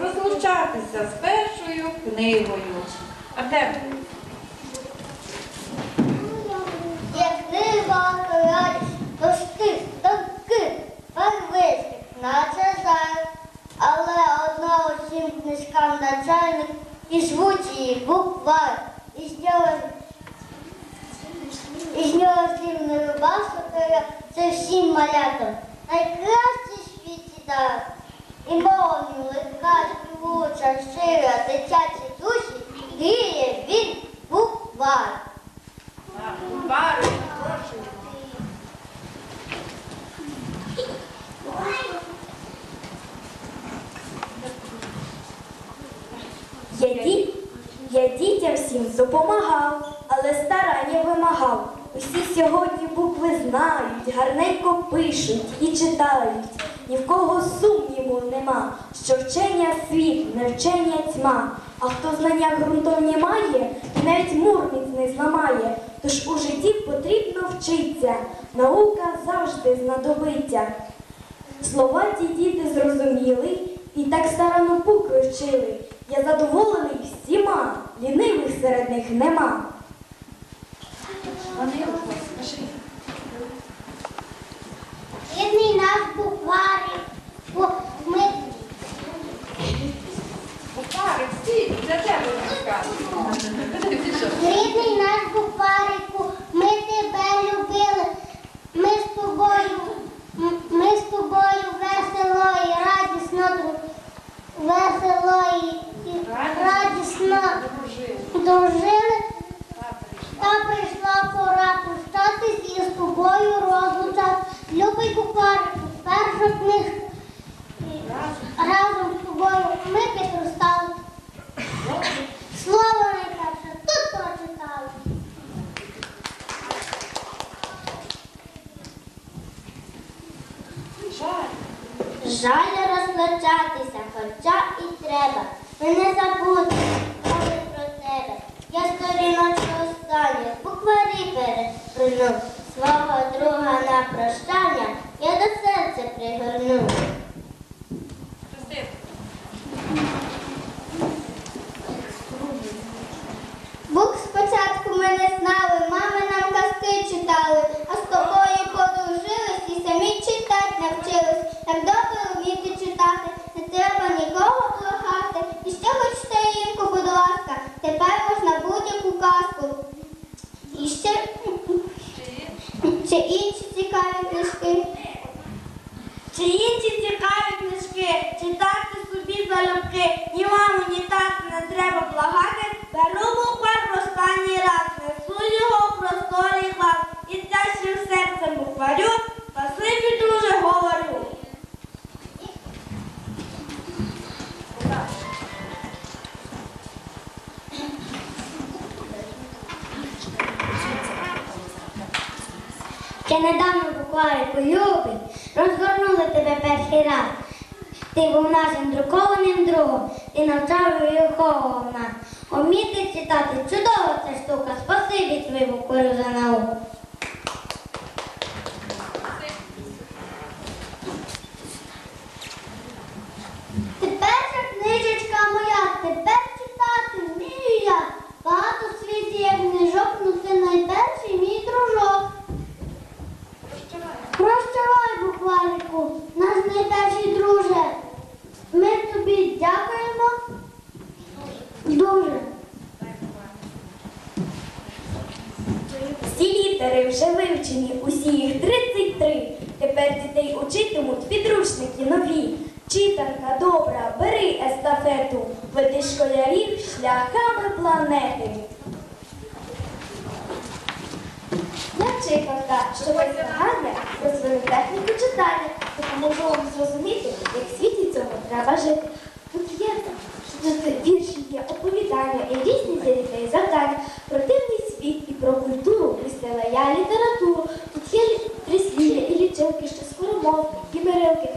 розлучатися з першою книгою. Артем, Як нива радість, то стих, танки, барвистик, наче зай. Але одна усім книжкам начальник і звуть її буквар. І з нього, і з нього слівною баскою це всім малятам. Найкращий світі дар. І мовні, легка, співуча, щира, дитячі душі, гріє він буквар. Прошу. Я дітям всім допомагав, але старання вимагав. Усі сьогодні букви знають, гарненько пишуть і читають. Ні в кого сумніву нема, що вчення світ, не вчення тьма. А хто знання ґрунтовні має, навіть мурниць не зламає. Тож у житті потрібно вчиться, наука завжди знадобиться. Слова ті діти зрозуміли і так старано букви вчили. Я задоволений всіма, лінивих серед них нема. Скажи. Рідний наш букварик, ми для тебе розказують. рідний наш букварику, ми тебе любили. Ми з тобою, ми з тобою весело і радісно весело і радісно Дружили. дружили. Та прийшла. Та прийшла пора прощатись і з тобою розлучати. Любий букварику, перша книга. Разом з тобою ми підростали. Слово найперше тут прочитали. Жаль. Жаль розлучатися, хоча і треба. Ми не забудемо про тебе. Я сторіночку останню, букварі переверну. Свого друга на прощання я до серця пригорну. Христина. Бук спочатку ми не знали, мами нам казки читали, а з тобою подружились і самі читати навчились. Так добре вміти читати, не треба нікого благати. І ще хоч сторінку, будь ласка, тепер можна будь-яку казку. І ще чи інші цікаві книжки. Чи інші цікаві книжки, читати собі залюбки, Ще недавно букварику любий, розгорнули тебе перший раз. Ти був нашим друкованим другом, ти навчав його нас. Уміти читати чудова ця штука. Спасибі твоєму кору за науку. Тепер же книжечка моя, тепер читати вмію я. Багато в світі є книжок, ну ти найперший мій дружок. Прощавай, букварику, наш найперший друже. Ми тобі дякуємо дуже. Всі літери вже усі їх 33. Тепер дітей учитимуть підручники нові. Читанка добра, бери естафету, веди школярів шляхами планети. Я вчителька, що без змагання розвину техніку читання, допоможу вам зрозуміти, як в світі цьому треба жити. Тут є тут вірші, є оповідання і різні для дітей завдання про дивний світ і про культуру, містила я літературу. Тут є лі- прислів'я і лічилки, що скоромовки, і мирилки.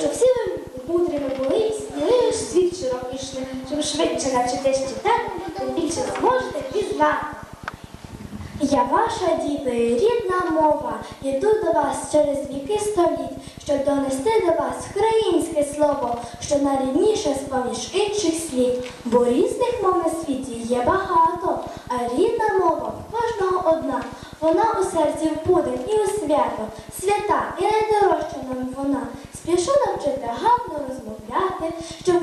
Щоб всі ви мудрими були і сміливий світ широкий йшли, щоб швидше навчитись читати, тим більше зможете пізнати. Я ваша діти, рідна мова, іду до вас через віки століть, щоб донести до вас українське слово, що найрідніше з поміж інших слів. Бо різних мов на світі є багато, а рідна мова кожного одна. Вона у серці в будень і у свято, свята і найдорожча нам вона. Спішу навчити гарно розмовляти, щоб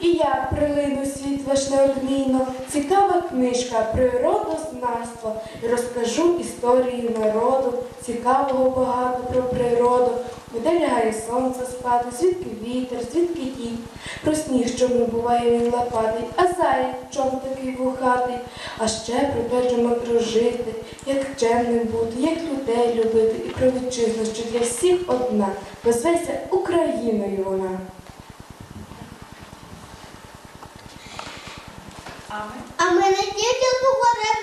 І я прилину світ ваш неодмінно, цікава книжка природознавство. Розкажу історію народу, цікавого багато про природу. Де лягає сонце спати, звідки вітер, звідки дій. Про сніг, чому буває він лопатий, а заяць, чому такий вухатий. А ще про те, чому прожити, як чемним бути, як людей любити, і про вітчизну, що для всіх одна, бо зветься Україною вона. А ми? Не тільки з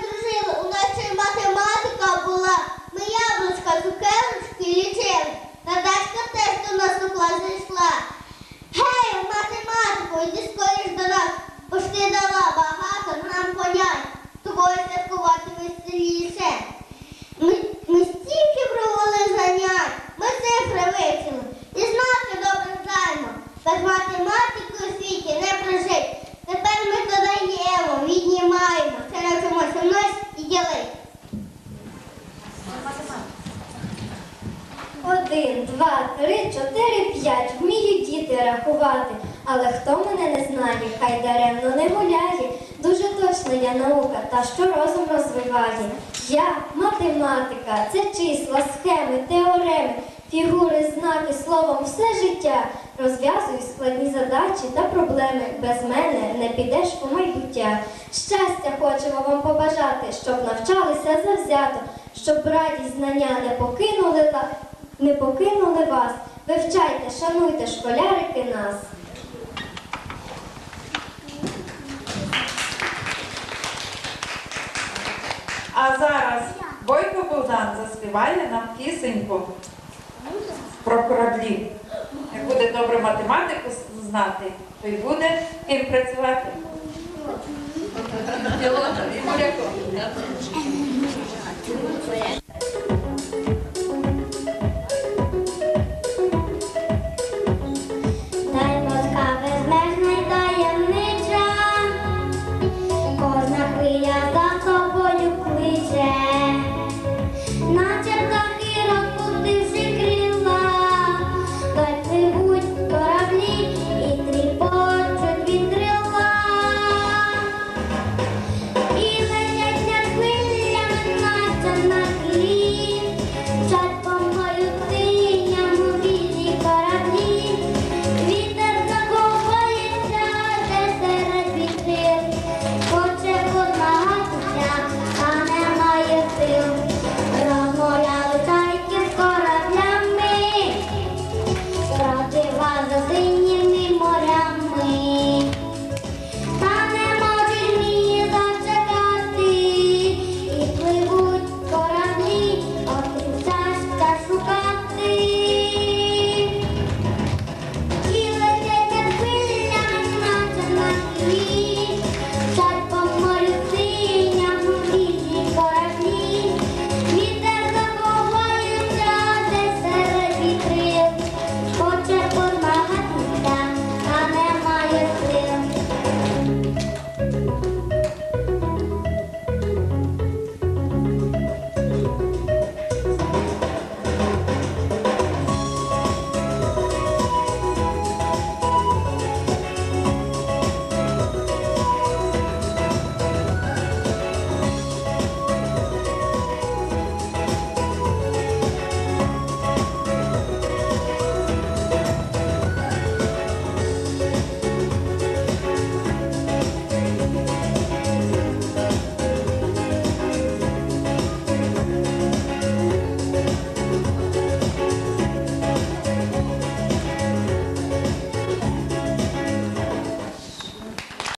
дружили, у нас ще математика була. Ми яблучка, цукерочки лічили. Надачка теж до нас у клас зайшла. Гей, математику, іди скоріш до нас, бо ж ти дала багато нам понять. Тобою святкувати веселіше. Ми, ми стільки провели занять, ми цифри вивчили і знаки добре знаємо. Без математики у світі не прожить. Тепер ми додаємо, віднімаємо. Це навчимося мнось і ділити. Один, два, три, чотири, п'ять. Вміють діти рахувати. Але хто мене не знає, хай даремно не гуляє. Дуже точно я наука, та що розум розвиває. Я математика, це числа, схеми, теореми, фігури, знаки, словом, все життя. Розв'язую складні задачі та проблеми. Без мене не підеш у майбуття. Щастя хочемо вам побажати, щоб навчалися завзято, щоб радість знання не покинули не покинули вас. Вивчайте, шануйте, школярики нас. А зараз Бойко Богдан заспіває нам пісеньку про кораблі. Як буде добре математику знати, то й буде ким працювати. Моряком.